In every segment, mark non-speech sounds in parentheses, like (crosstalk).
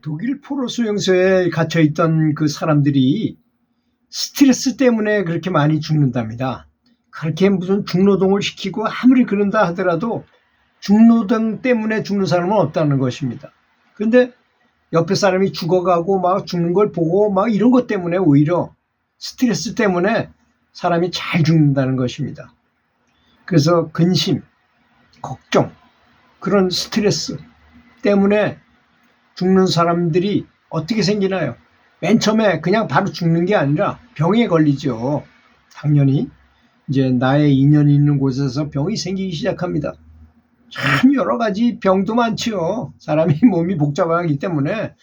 독일 포로 수용소에 갇혀 있던 그 사람들이 스트레스 때문에 그렇게 많이 죽는답니다. 그렇게 무슨 중노동을 시키고 아무리 그런다 하더라도 중노동 때문에 죽는 사람은 없다는 것입니다. 근데 옆에 사람이 죽어가고 막 죽는 걸 보고 막 이런 것 때문에 오히려 스트레스 때문에 사람이 잘 죽는다는 것입니다. 그래서 근심, 걱정, 그런 스트레스 때문에 죽는 사람들이 어떻게 생기나요? 맨 처음에 그냥 바로 죽는 게 아니라 병에 걸리죠. 당연히 이제 나의 인연이 있는 곳에서 병이 생기기 시작합니다. 참 여러 가지 병도 많지요. 사람이 (laughs) 몸이 복잡하기 때문에.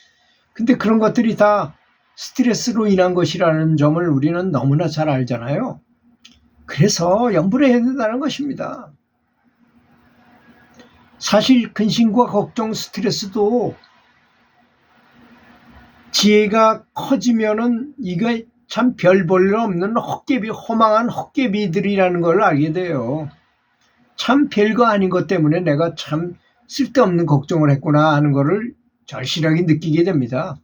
근데 그런 것들이 다 스트레스로 인한 것이라는 점을 우리는 너무나 잘 알잖아요. 그래서 염불을 해야 된다는 것입니다. 사실 근심과 걱정, 스트레스도 지혜가 커지면은 이게 참 별 볼 일 없는 헛개비, 허망한 헛개비들이라는 걸 알게 돼요. 참 별거 아닌 것 때문에 내가 참 쓸데없는 걱정을 했구나 하는 거를 절실하게 느끼게 됩니다.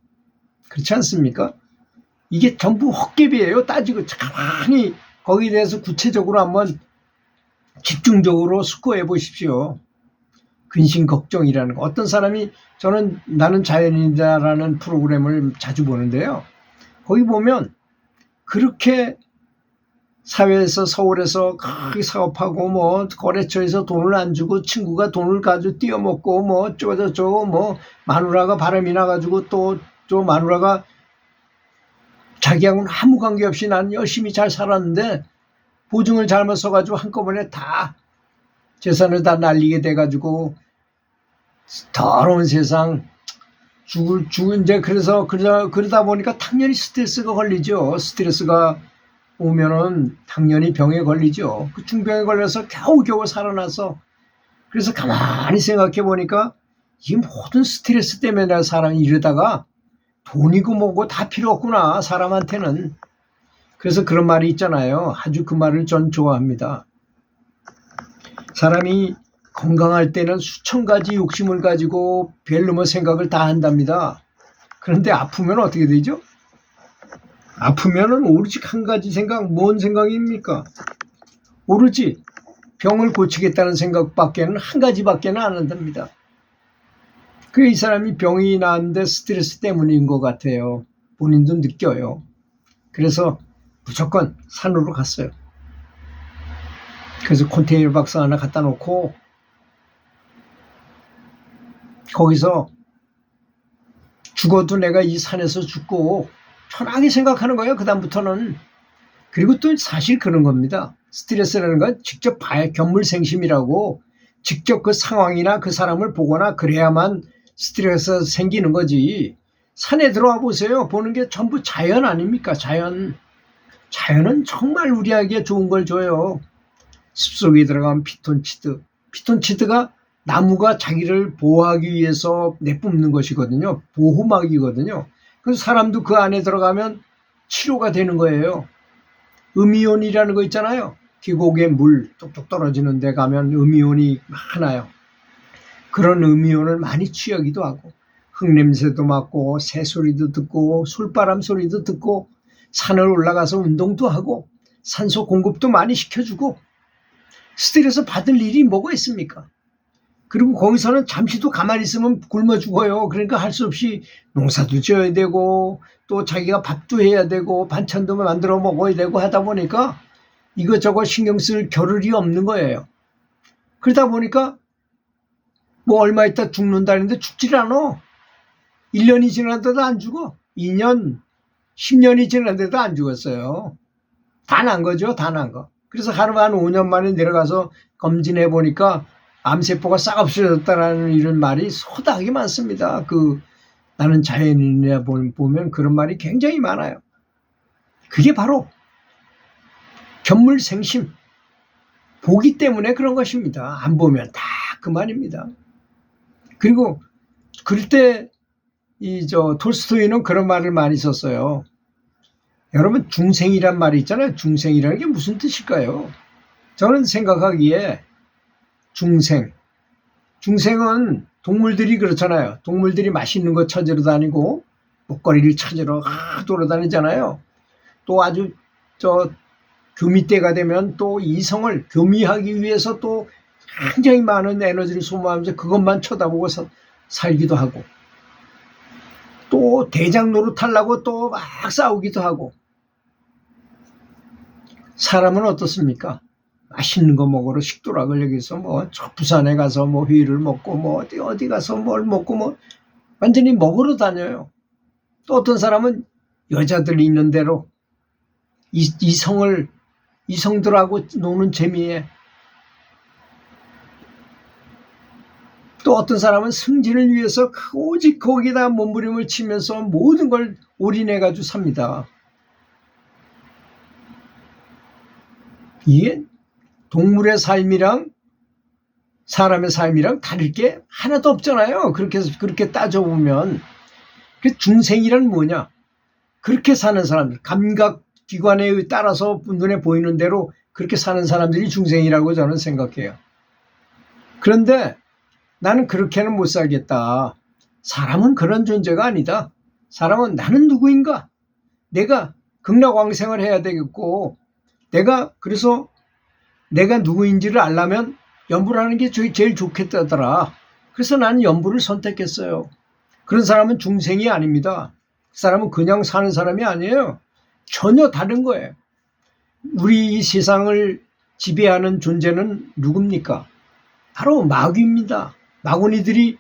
그렇지 않습니까? 이게 전부 헛개비예요. 따지고 가만히 거기에 대해서 구체적으로 한번 집중적으로 숙고해 보십시오. 근심 걱정이라는 거. 어떤 사람이 저는 나는 자연인이다라는 프로그램을 자주 보는데요. 거기 보면 그렇게 사회에서 서울에서 크게 사업하고 뭐 거래처에서 돈을 안 주고 친구가 돈을 가지고 띄어먹고 뭐 어쩌고 저쩌고 뭐 마누라가 바람이 나가지고 또또 마누라가 자기하고는 아무 관계 없이 나는 열심히 잘 살았는데 보증을 잘못 써가지고 한꺼번에 다 재산을 다 날리게 돼가지고 더러운 세상 죽을 죽은 이제 그래서 그러다 그러다 보니까 당연히 스트레스가 걸리죠. 스트레스가 오면은 당연히 병에 걸리죠. 그 중병에 걸려서 겨우겨우 살아나서 그래서 가만히 생각해 보니까 이 모든 스트레스 때문에 내가 사람이 이러다가 돈이고 뭐고 다 필요 없구나 사람한테는 그래서 그런 말이 있잖아요. 아주 그 말을 전 좋아합니다. 사람이 건강할 때는 수천 가지 욕심을 가지고 별로뭐 생각을 다 한답니다. 그런데 아프면 어떻게 되죠? 아프면은 오로지 한 가지 생각, 뭔 생각입니까? 오로지 병을 고치겠다는 생각밖에는 한 가지밖에는 안 한답니다. 그 이 사람이 병이 나는데 스트레스 때문인 것 같아요. 본인도 느껴요. 그래서 무조건 산으로 갔어요. 그래서 컨테이너 박스 하나 갖다 놓고 거기서 죽어도 내가 이 산에서 죽고 편하게 생각하는 거예요. 그다음부터는. 그리고 또 사실 그런 겁니다. 스트레스라는 건 직접 봐야 견물생심이라고 직접 그 상황이나 그 사람을 보거나 그래야만 스트레스가 생기는 거지. 산에 들어와 보세요. 보는 게 전부 자연 아닙니까? 자연. 자연은 정말 우리에게 좋은 걸 줘요. 숲속에 들어가면 피톤치드. 피톤치드가 나무가 자기를 보호하기 위해서 내뿜는 것이거든요. 보호막이거든요. 그래서 사람도 그 안에 들어가면 치료가 되는 거예요. 음이온이라는 거 있잖아요. 계곡에 물 뚝뚝 떨어지는 데 가면 음이온이 많아요. 그런 음이온을 많이 취하기도 하고 흙냄새도 맡고 새소리도 듣고 술바람 소리도 듣고 산을 올라가서 운동도 하고 산소 공급도 많이 시켜주고 스트레스 받을 일이 뭐가 있습니까? 그리고 거기서는 잠시도 가만히 있으면 굶어 죽어요. 그러니까 할 수 없이 농사도 지어야 되고 또 자기가 밥도 해야 되고 반찬도 만들어 먹어야 되고 하다 보니까 이것저것 신경 쓸 겨를이 없는 거예요. 그러다 보니까 뭐 얼마 있다 죽는다는데 죽질 않아. 1년이 지났는데도 안 죽어. 2년, 10년이 지났는데도 안 죽었어요. 다 난 거죠. 다 난 거. 그래서 하루 한 5년 만에 내려가서 검진해 보니까 암세포가 싹 없어졌다라는 이런 말이 소닥이 많습니다. 그 나는 자연인이라 보면 그런 말이 굉장히 많아요. 그게 바로 견물생심 보기 때문에 그런 것입니다. 안 보면 다 그만입니다. 그리고 그럴 때 이 저 톨스토이는 그런 말을 많이 썼어요. 여러분 중생이란 말이 있잖아요. 중생이라는 게 무슨 뜻일까요? 저는 생각하기에 중생. 중생은 동물들이 그렇잖아요. 동물들이 맛있는 거 찾으러 다니고 먹거리를 찾으러 아, 돌아다니잖아요. 또 아주 저 교미 때가 되면 또 이성을 교미하기 위해서 또 굉장히 많은 에너지를 소모하면서 그것만 쳐다보고 사- 살기도 하고 또 대장 노릇 하려고 또 막 싸우기도 하고 사람은 어떻습니까? 맛있는 거 먹으러 식도락을 여기서 뭐저 부산에 가서 뭐 회를 먹고 뭐 어디 어디 가서 뭘 먹고 뭐 완전히 먹으러 다녀요. 또 어떤 사람은 여자들이 있는 대로 이, 이성을 이성들하고 노는 재미에 또 어떤 사람은 승진을 위해서 오직 거기다 몸부림을 치면서 모든 걸 올인해 가지고 삽니다. 이게 동물의 삶이랑 사람의 삶이랑 다를 게 하나도 없잖아요. 그렇게 그렇게 따져보면 그 중생이란 뭐냐? 그렇게 사는 사람들, 감각 기관에 따라서 눈에 보이는 대로 그렇게 사는 사람들이 중생이라고 저는 생각해요. 그런데 나는 그렇게는 못 살겠다. 사람은 그런 존재가 아니다. 사람은 나는 누구인가? 내가 극락왕생을 해야 되겠고, 내가 그래서 내가 누구인지를 알려면 연부를 하는 게 제일 좋겠다더라. 그래서 나는 연부를 선택했어요. 그런 사람은 중생이 아닙니다. 그 사람은 그냥 사는 사람이 아니에요. 전혀 다른 거예요. 우리 이 세상을 지배하는 존재는 누굽니까? 바로 마귀입니다. 마구니들이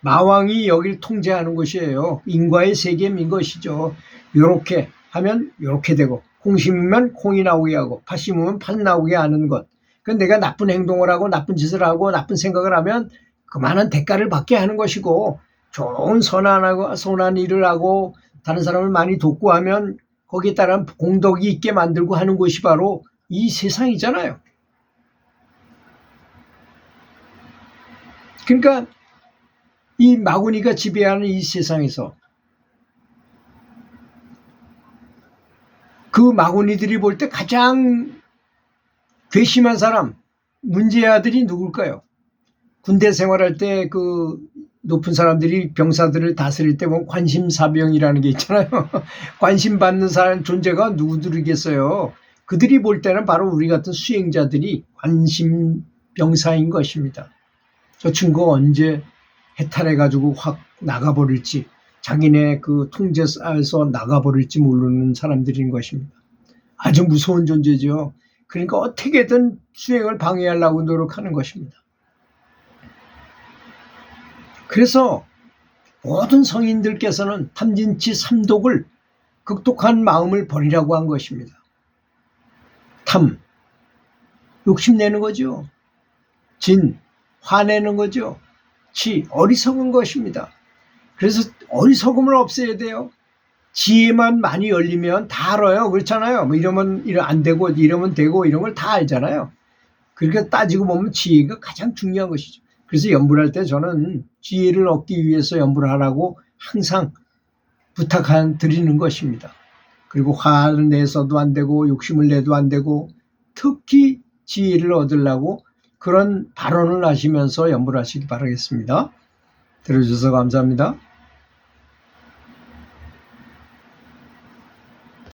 마왕이 여기를 통제하는 것이에요. 인과의 세계인 것이죠. 요렇게 하면 요렇게 되고 콩 심으면 콩이 나오게 하고 팥 심으면 팥 나오게 하는 것. 그 내가 나쁜 행동을 하고 나쁜 짓을 하고 나쁜 생각을 하면 그만한 대가를 받게 하는 것이고 좋은 선한하고 선한 일을 하고 다른 사람을 많이 돕고 하면 거기에 따른 공덕이 있게 만들고 하는 것이 바로 이 세상이잖아요. 그러니까 이 마구니가 지배하는 이 세상에서 그 마구니들이 볼 때 가장 괘씸한 사람, 문제의 아들이 누굴까요? 군대 생활할 때 그 높은 사람들이 병사들을 다스릴 때 보면 관심사병이라는 게 있잖아요. (laughs) 관심 받는 사람 존재가 누구들이겠어요? 그들이 볼 때는 바로 우리 같은 수행자들이 관심 병사인 것입니다. 저 친구 언제 해탈해가지고 확 나가버릴지 자기네 그 통제에서 나가버릴지 모르는 사람들인 것입니다. 아주 무서운 존재죠. 그러니까 어떻게든 수행을 방해하려고 노력하는 것입니다. 그래서 모든 성인들께서는 탐진치 삼독을 극독한 마음을 버리라고 한 것입니다. 탐, 욕심내는 거죠. 진, 화내는 거죠. 치, 어리석은 것입니다. 그래서 어리석음을 없애야 돼요. 지혜만 많이 열리면 다 알아요. 그렇잖아요. 뭐 이러면 이러 안 되고 이러면 되고 이런 걸 다 알잖아요. 그렇게 따지고 보면 지혜가 가장 중요한 것이죠. 그래서 연불할 때 저는 지혜를 얻기 위해서 연불을 하라고 항상 부탁한 드리는 것입니다. 그리고 화를 내서도 안 되고 욕심을 내도 안 되고 특히 지혜를 얻으려고 그런 발언을 하시면서 연불하시기 바라겠습니다. 들어주셔서 감사합니다.